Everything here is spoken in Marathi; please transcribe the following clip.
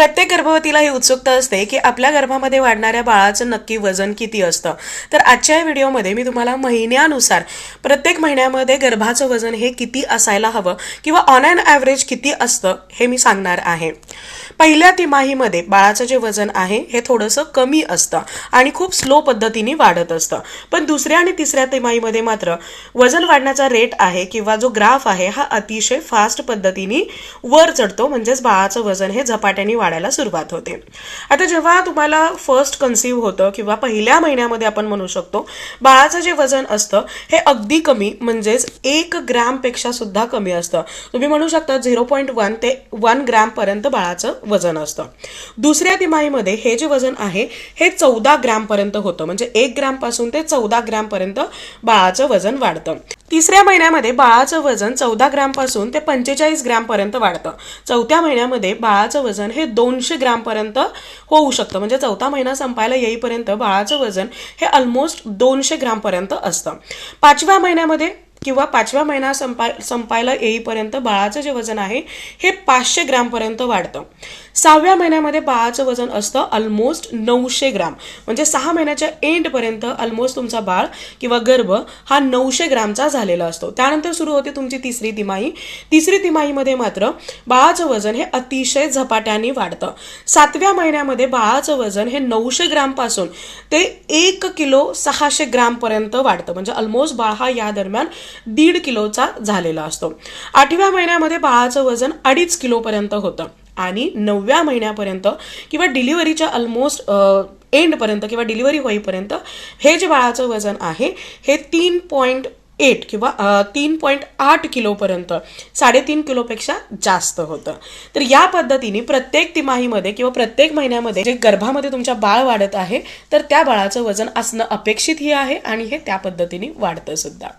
प्रत्येक गर्भवतीला ही उत्सुकता असते की आपल्या गर्भामध्ये वाढणाऱ्या बाळाचं नक्की वजन किती असतं. तर आजच्या या व्हिडिओमध्ये मी तुम्हाला महिन्यानुसार प्रत्येक महिन्यामध्ये गर्भाचं वजन हे किती असायला हवं किंवा ऑन अँड ॲव्हरेज किती असतं हे मी सांगणार आहे. पहिल्या तिमाहीमध्ये बाळाचं जे वजन आहे हे थोडंसं कमी असतं आणि खूप स्लो पद्धतीने वाढत असतं. पण दुसऱ्या आणि तिसऱ्या तिमाहीमध्ये मात्र वजन वाढण्याचा रेट आहे किंवा जो ग्राफ आहे हा अतिशय फास्ट पद्धतीने वर चढतो. म्हणजेच बाळाचं वजन हे झपाट्याने वाढायला सुरुवात होते. आता जेव्हा तुम्हाला फर्स्ट कन्सिव्ह होतं किंवा पहिल्या महिन्यामध्ये आपण म्हणू शकतो बाळाचं जे वजन असतं हे अगदी कमी म्हणजेच एक ग्रॅमपेक्षा सुद्धा कमी असतं. तुम्ही म्हणू शकता झिरो पॉईंट वन ते वन ग्रॅमपर्यंत बाळाचं वजन असतं. दुसऱ्या तिमाहीमध्ये हे जे वजन आहे हे चौदा ग्रॅमपर्यंत होतं. म्हणजे एक ग्रॅमपासून ते चौदा ग्रॅमपर्यंत बाळाचं वजन वाढतं. तिसऱ्या महिन्यामध्ये बाळाचं वजन चौदा ग्रॅमपासून ते पंचेचाळीस ग्रॅमपर्यंत वाढतं. चौथ्या महिन्यामध्ये बाळाचं वजन हे दोनशे ग्रॅमपर्यंत होऊ शकतं. म्हणजे चौथा महिना संपायला येईपर्यंत बाळाचं वजन हे ऑलमोस्ट दोनशे ग्रॅमपर्यंत असतं. पाचव्या महिन्यामध्ये किंवा पाचव्या महिना संपा संपायला येईपर्यंत बाळाचं जे वजन आहे हे पाचशे ग्रॅमपर्यंत वाढतं. सहाव्या महिन्यामध्ये बाळाचं वजन असतं ऑलमोस्ट नऊशे ग्राम. म्हणजे सहा महिन्याच्या एंडपर्यंत ऑलमोस्ट तुमचा बाळ किंवा गर्भ हा नऊशे ग्रामचा झालेला असतो. त्यानंतर सुरू होते तुमची तिसरी तिमाही. तिसरी तिमाहीमध्ये मात्र बाळाचं वजन हे अतिशय झपाट्याने वाढतं. सातव्या महिन्यामध्ये बाळाचं वजन हे नऊशे ग्रामपासून ते एक किलो सहाशे ग्रामपर्यंत वाढतं. म्हणजे ऑलमोस्ट बाळ हा या दरम्यान दीड किलोचा झालेला असतो. आठव्या महिन्यामध्ये बाळाचं वजन अडीच किलोपर्यंत होतं. आणि नवव्या महिन्यापर्यंत किंवा डिलिव्हरीच्या ऑलमोस्ट एंडपर्यंत किंवा डिलिव्हरी होईपर्यंत हे जे बाळाचं वजन आहे हे तीन पॉईंट एट किंवा तीन पॉईंट आठ किलोपर्यंत साडेतीन किलोपेक्षा जास्त होतं. तर या पद्धतीने प्रत्येक तिमाहीमध्ये किंवा प्रत्येक महिन्यामध्ये जे गर्भामध्ये तुमच्या बाळ वाढत आहे तर त्या बाळाचं वजन असणं अपेक्षितही आहे आणि हे त्या पद्धतीने वाढतं सुद्धा.